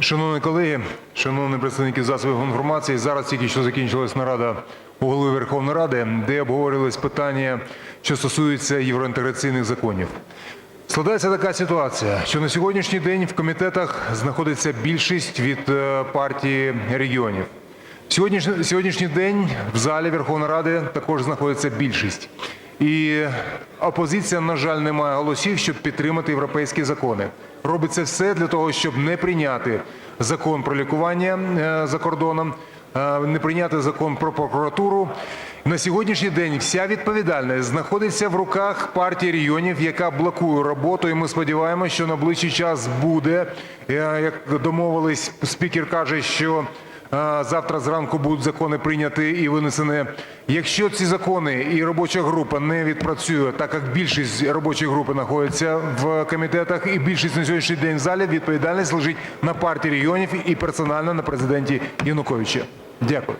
Шановні колеги, шановні представники засобів інформації, зараз тільки що закінчилась нарада у голови Верховної Ради, де обговорювались питання, що стосуються євроінтеграційних законів. Складається така ситуація, що на сьогоднішній день в комітетах знаходиться більшість від е, партії регіонів. Сьогоднішній день в залі Верховної Ради також знаходиться більшість. І опозиція, на жаль, не має голосів, щоб підтримати європейські закони. Робиться все для того, щоб не прийняти закон про лікування е, за кордоном, е, не прийняти закон про прокуратуру. На сьогоднішній день вся відповідальність знаходиться в руках партії регіонів, яка блокує роботу. І ми сподіваємося, що на ближчий час буде. Е, Як домовились, спікер каже, що Завтра зранку будуть закони прийняті і винесені. Якщо ці закони і робоча група не відпрацює, так як більшість робочої групи знаходиться в комітетах і більшість на сьогоднішній день в залі, відповідальність лежить на партії регіонів і персонально на президенті Януковича. Дякую.